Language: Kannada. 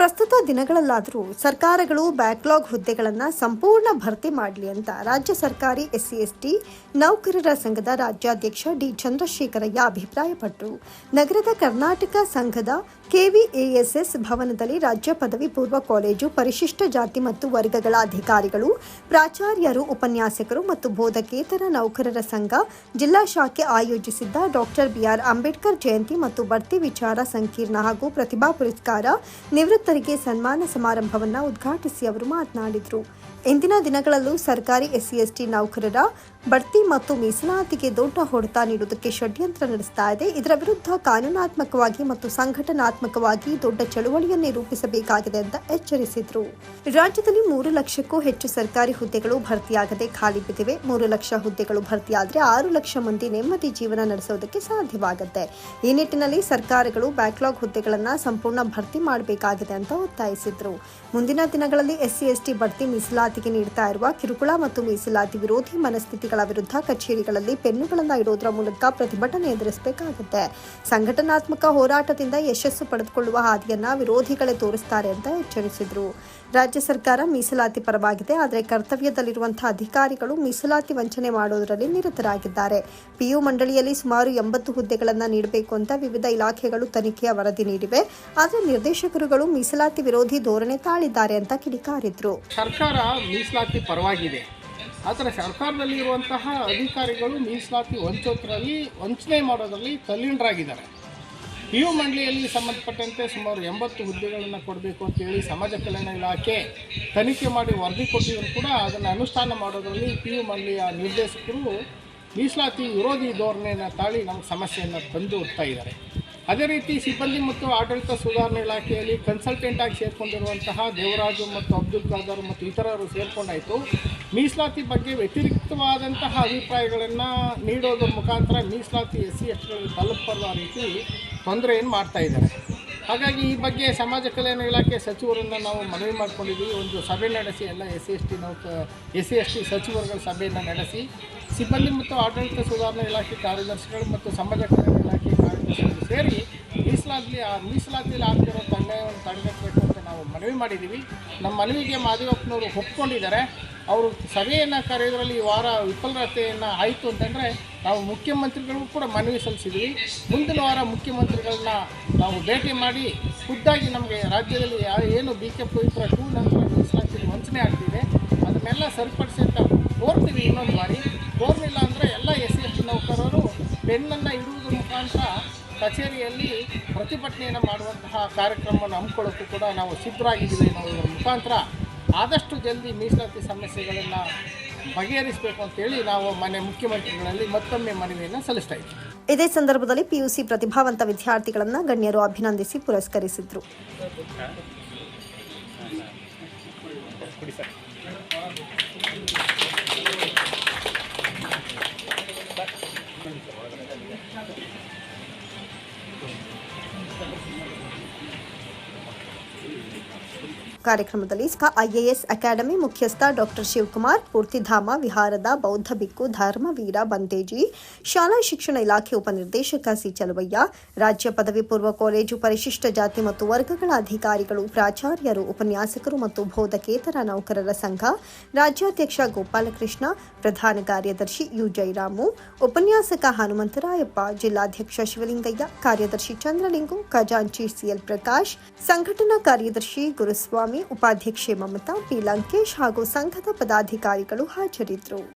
ಪ್ರಸ್ತುತ ದಿನಗಳಲ್ಲಾದರೂ ಸರ್ಕಾರಗಳು ಬ್ಯಾಕ್ಲಾಗ್ ಹುದ್ದೆಗಳನ್ನು ಸಂಪೂರ್ಣ ಭರ್ತಿ ಮಾಡಲಿ ಅಂತ ರಾಜ್ಯ ಸರ್ಕಾರಿ ಎಸ್ಸಿ, ಎಸ್ಟಿ, ನೌಕರರ ಸಂಘದ ರಾಜ್ಯಾಧ್ಯಕ್ಷ ಡಿ ಚಂದ್ರಶೇಖರಯ್ಯ ಅಭಿಪ್ರಾಯಪಟ್ಟರು ನಗರದ ಕರ್ನಾಟಕ ಸಂಘದ ಕೆವಿಎಎಸ್ಎಸ್ ಭವನದಲ್ಲಿ ರಾಜ್ಯ ಪದವಿ ಪೂರ್ವ ಕಾಲೇಜು, ಪರಿಶಿಷ್ಟ ಜಾತಿ ಮತ್ತು ವರ್ಗಗಳ ಅಧಿಕಾರಿಗಳು, ಪ್ರಾಚಾರ್ಯರು, ಉಪನ್ಯಾಸಕರು ಮತ್ತು ಬೋಧಕೇತರ ನೌಕರರ ಸಂಘ, ಜಿಲ್ಲಾ ಶಾಖೆ ಆಯೋಜಿಸಿದ್ದ ಡಾಕ್ಟರ್ ಬಿಆರ್ ಅಂಬೇಡ್ಕರ್ ಜಯಂತಿ ಮತ್ತು ಬಡ್ತಿ ವಿಚಾರ ಸಂಕೀರ್ಣ ಹಾಗೂ ಪ್ರತಿಭಾ ಪುರಸ್ಕಾರ ನಿವೃತ್ತರಿಗೆ ಸನ್ಮಾನ ಸಮಾರಂಭವನ್ನು ಉದ್ಘಾಟಿಸಿ ಅವರು ಮಾತನಾಡಿದರು. ಇಂದಿನ ದಿನಗಳಲ್ಲೂ ಸರ್ಕಾರಿ ಎಸ್ಸಿ ಎಸ್ಟಿ ನೌಕರರ ಬಡ್ತಿ ಮತ್ತು ಮೀಸಲಾತಿಗೆ ದೊಡ್ಡ ಹೊಡೆತ ನೀಡುವುದಕ್ಕೆ ಷಡ್ಯಂತ್ರ ನಡೆಸ್ತಾ ಇದೆ. ಇದರ ವಿರುದ್ಧ ಕಾನೂನಾತ್ಮಕವಾಗಿ ಮತ್ತು ಸಂಘಟನಾತ್ಮಕವಾಗಿ ದೊಡ್ಡ ಚಳುವಳಿಯನ್ನೇ ರೂಪಿಸಬೇಕಾಗಿದೆ ಅಂತ ಎಚ್ಚರಿಸಿದರು. ರಾಜ್ಯದಲ್ಲಿ ಮೂರು ಲಕ್ಷಕ್ಕೂ ಹೆಚ್ಚು ಸರ್ಕಾರಿ ಹುದ್ದೆಗಳು ಭರ್ತಿಯಾಗದೆ ಖಾಲಿ ಬಿದ್ದಿವೆ. ಮೂರು ಲಕ್ಷ ಹುದ್ದೆಗಳು ಭರ್ತಿಯಾದರೆ ಆರು ಲಕ್ಷ ಮಂದಿ ನೆಮ್ಮದಿ ಜೀವನ ನಡೆಸೋದಕ್ಕೆ ಸಾಧ್ಯವಾಗುತ್ತೆ. ಈ ನಿಟ್ಟಿನಲ್ಲಿ ಸರ್ಕಾರಗಳು ಬ್ಯಾಕ್ಲಾಗ್ ಹುದ್ದೆಗಳನ್ನು ಸಂಪೂರ್ಣ ಭರ್ತಿ ಮಾಡಬೇಕಾಗಿದೆ ಅಂತ ಒತ್ತಾಯಿಸಿದರು. ಮುಂದಿನ ದಿನಗಳಲ್ಲಿ ಎಸ್ಸಿ ಎಸ್ಟಿ ಬಡ್ತಿ ಮೀಸಲಾತಿಗೆ ನೀಡ್ತಾ ಇರುವ ಕಿರುಕುಳ ಮತ್ತು ಮೀಸಲಾತಿ ವಿರೋಧಿ ಮನಸ್ಥಿತಿಗಳ ವಿರುದ್ಧ ಕಚೇರಿಗಳಲ್ಲಿ ಪೆನ್ನುಗಳನ್ನು ಇಡೋದ್ರ ಮೂಲಕ ಪ್ರತಿಭಟನೆ ಎದುರಿಸಬೇಕಾಗುತ್ತೆ. ಸಂಘಟನಾತ್ಮಕ ಹೋರಾಟದಿಂದ ಯಶಸ್ಸು ಪಡೆದುಕೊಳ್ಳುವ ಹಾದಿಯನ್ನ ವಿರೋಧಿಗಳೇ ತೋರಿಸ್ತಾರೆ ಅಂತ ಎಚ್ಚರಿಸಿದರು. ರಾಜ್ಯ ಸರ್ಕಾರ ಮೀಸಲಾತಿ ಪರವಾಗಿದೆ, ಆದರೆ ಕರ್ತವ್ಯದಲ್ಲಿರುವಂತಹ ಅಧಿಕಾರಿಗಳು ಮೀಸಲಾತಿ ವಂಚನೆ ಮಾಡೋದರಲ್ಲಿ ನಿರತರಾಗಿದ್ದಾರೆ. ಪಿಯು ಮಂಡಳಿಯಲ್ಲಿ ಸುಮಾರು ಎಂಬತ್ತು ಹುದ್ದೆಗಳನ್ನು ನೀಡಬೇಕು ಅಂತ ವಿವಿಧ ಇಲಾಖೆಗಳು ತನಿಖೆಯ ವರದಿ ನೀಡಿವೆ. ಆದರೆ ನಿರ್ದೇಶಕರುಗಳು ಮೀಸಲಾತಿ ವಿರೋಧಿ ಧೋರಣೆ ತಾಳಿದ್ದಾರೆ ಅಂತ ಕಿಡಿಕಾರಿದ್ರು. ಸರ್ಕಾರ ಮೀಸಲಾತಿ ಪರವಾಗಿದೆ. ಆದರೆ ಸರ್ಕಾರದಲ್ಲಿ ಇರುವಂತಹ ಅಧಿಕಾರಿಗಳು ಮೀಸಲಾತಿ ವಂಚೋದ್ರಲ್ಲಿ ವಂಚನೆ ಮಾಡೋದರಲ್ಲಿ ತಲ್ಲೀನರಾಗಿದ್ದಾರೆ. ಪಿ ಯು ಮಂಡಳಿಯಲ್ಲಿ ಸಂಬಂಧಪಟ್ಟಂತೆ ಸುಮಾರು ಎಂಬತ್ತು ಹುದ್ದೆಗಳನ್ನು ಕೊಡಬೇಕು ಅಂತೇಳಿ ಸಮಾಜ ಕಲ್ಯಾಣ ಇಲಾಖೆ ತನಿಖೆ ಮಾಡಿ ವರದಿ ಕೊಟ್ಟಿದ್ರು ಕೂಡ ಅದನ್ನು ಅನುಷ್ಠಾನ ಮಾಡೋದರಲ್ಲಿ ಪಿ ಯು ಮಂಡಳಿಯ ನಿರ್ದೇಶಕರು ಮೀಸಲಾತಿ ವಿರೋಧಿ ಧೋರಣೆಯನ್ನು ತಾಳಿ ನಮ್ಮ ಸಮಸ್ಯೆಯನ್ನು ತಂದು ಇದ್ದಾರೆ. ಅದೇ ರೀತಿ ಸಿಬ್ಬಂದಿ ಮತ್ತು ಆಡಳಿತ ಸುಧಾರಣೆ ಇಲಾಖೆಯಲ್ಲಿ ಕನ್ಸಲ್ಟೆಂಟ್ ಆಗಿ ಸೇರ್ಕೊಂಡಿರುವಂತಹ ದೇವರಾಜು ಮತ್ತು ಅಬ್ದುಲ್ ಖಾದರ್ ಮತ್ತು ಇತರರು ಸೇರ್ಕೊಂಡಾಯಿತು. ಮೀಸಲಾತಿ ಬಗ್ಗೆ ವ್ಯತಿರಿಕ್ತವಾದಂತಹ ಅಭಿಪ್ರಾಯಗಳನ್ನು ನೀಡೋದ್ರ ಮುಖಾಂತರ ಮೀಸಲಾತಿ ಎಸ್ ಸಿ ಎಸ್ಗಳಿಗೆ ತಲುಪರುವ ರೀತಿ ತೊಂದರೆಯನ್ನು ಮಾಡ್ತಾ ಇದ್ದಾರೆ. ಹಾಗಾಗಿ ಈ ಬಗ್ಗೆ ಸಮಾಜ ಕಲ್ಯಾಣ ಇಲಾಖೆ ಸಚಿವರನ್ನು ನಾವು ಮನವಿ ಮಾಡ್ಕೊಂಡಿದ್ದೀವಿ ಒಂದು ಸಭೆ ನಡೆಸಿ ಎಲ್ಲ ಎಸ್ ಸಿ ಎಸ್ ಟಿ ನೌಕ ಎಸ್ ಸಿ ಎಸ್ ಟಿ ಸಚಿವರುಗಳ ಸಭೆಯನ್ನು ನಡೆಸಿ, ಸಿಬ್ಬಂದಿ ಮತ್ತು ಆಡಳಿತ ಸುಧಾರಣಾ ಇಲಾಖೆ ಕಾರ್ಯದರ್ಶಿಗಳು ಮತ್ತು ಸಮಾಜ ಕಲ್ಯಾಣ ಇಲಾಖೆ ಮೀಸಲಾತಿ ಆ ಮೀಸಲಾತಿಯಲ್ಲಿ ಆಗ್ತಿರೋ ಅನ್ಯಾಯವನ್ನು ತಡೆಗಟ್ಟಬೇಕು ಅಂತ ನಾವು ಮನವಿ ಮಾಡಿದ್ದೀವಿ. ನಮ್ಮ ಮನವಿಗೆ ಮಾದೇವಪ್ಪನವರು ಒಪ್ಕೊಂಡಿದ್ದಾರೆ. ಅವರು ಸಭೆಯನ್ನು ಕರೆಯೋದ್ರಲ್ಲಿ ಈ ವಾರ ವಿಫಲತೆಯನ್ನು ಆಯಿತು ಅಂತಂದರೆ ನಾವು ಮುಖ್ಯಮಂತ್ರಿಗಳಿಗೂ ಕೂಡ ಮನವಿ ಸಲ್ಲಿಸಿದ್ವಿ ಮುಂದಿನ ವಾರ ಮುಖ್ಯಮಂತ್ರಿಗಳನ್ನ ನಾವು ಭೇಟಿ ಮಾಡಿ ಖುದ್ದಾಗಿ ನಮಗೆ ರಾಜ್ಯದಲ್ಲಿ ಏನು ಬಿ ಕೆ ಪವಿತ್ರ ಟೂ ನಂತರ ಮೀಸಲಾತಿ ವಂಚನೆ ಆಗ್ತಿದೆ, ಅದನ್ನೆಲ್ಲ ಸರಿಪಡಿಸಿ ಅಂತ ಕೋರ್ತೀವಿ ಇನ್ನೊಂದು ಬಾರಿ. ಕೋರ್ಲಿಲ್ಲ ಅಂದರೆ ಎಲ್ಲ ಎಸ್ ಸಿ ಎಸ್ ಟಿ ನೌಕರರು ಬೆನ್ನನ್ನು ಇಡುವುದರ ಮುಖಾಂತರ ಕಚೇರಿಯಲ್ಲಿ ಪ್ರತಿಭಟನೆಯನ್ನು ಮಾಡುವಂತಹ ಕಾರ್ಯಕ್ರಮವನ್ನು ಹಮ್ಮಿಕೊಳ್ಳೋಕ್ಕೂ ಕೂಡ ನಾವು ಸಿದ್ಧರಾಗಿದ್ದೀವಿ ಅನ್ನೋದರ ಮುಖಾಂತರ ಆದಷ್ಟು ಜಲ್ದಿ ಮೀಸಲಾತಿ ಸಮಸ್ಯೆಗಳನ್ನು ಬಗೆಹರಿಸಬೇಕು ಅಂತೇಳಿ ನಾವು ಮನೆ ಮುಖ್ಯಮಂತ್ರಿಗಳಲ್ಲಿ ಮತ್ತೊಮ್ಮೆ ಮನವಿಯನ್ನು ಸಲ್ಲಿಸ್ತಾ ಇದ್ದೀವಿ ಇದೇ ಸಂದರ್ಭದಲ್ಲಿ ಪಿಯುಸಿ ಪ್ರತಿಭಾವಂತ ವಿದ್ಯಾರ್ಥಿಗಳನ್ನು ಗಣ್ಯರು ಅಭಿನಂದಿಸಿ ಪುರಸ್ಕರಿಸಿದ್ರು. ಕಾರ್ಯಕ್ರಮದಲ್ಲಿ ಐಎಎಸ್ ಅಕಾಡೆಮಿ ಮುಖ್ಯಸ್ಥ ಡಾಕ್ಟರ್ ಶಿವಕುಮಾರ್, ಪೂರ್ತಿಧಾಮ ವಿಹಾರದ ಬೌದ್ಧ ಬಿಕ್ಕು ಧರ್ಮವೀರ ಬಂತೇಜಿ, ಶಾಲಾ ಶಿಕ್ಷಣ ಇಲಾಖೆ ಉಪನಿರ್ದೇಶಕ ಸಿ ಚಲವಯ್ಯ ರಾಜ್ಯ ಪದವಿ ಪೂರ್ವ ಕಾಲೇಜು ಪರಿಶಿಷ್ಟ ಜಾತಿ ಮತ್ತು ವರ್ಗಗಳ ಅಧಿಕಾರಿಗಳು, ಪ್ರಾಚಾರ್ಯರು, ಉಪನ್ಯಾಸಕರು ಮತ್ತು ಬೋಧಕೇತರ ನೌಕರರ ಸಂಘ, ರಾಜ್ಯಾಧ್ಯಕ್ಷ ಗೋಪಾಲಕೃಷ್ಣ, ಪ್ರಧಾನ ಕಾರ್ಯದರ್ಶಿ ಯು ಜಯರಾಮು ಉಪನ್ಯಾಸಕ ಹನುಮಂತರಾಯಪ್ಪ, ಜಿಲ್ಲಾಧ್ಯಕ್ಷ ಶಿವಲಿಂಗಯ್ಯ, ಕಾರ್ಯದರ್ಶಿ ಚಂದ್ರಲಿಂಗು, ಖಜಾಂಚಿ ಸಿಎಲ್ ಪ್ರಕಾಶ್, ಸಂಘಟನಾ ಕಾರ್ಯದರ್ಶಿ ಗುರುಸ್ವಾಮಿ ಉಪಾಧ್ಯಕ್ಷೆ ಮಮತಾ ಪಿ ಲಂಕೇಶ್ ಹಾಗೂ ಸಂಘದ ಪದಾಧಿಕಾರಿಗಳು ಹಾಜರಿದ್ದರು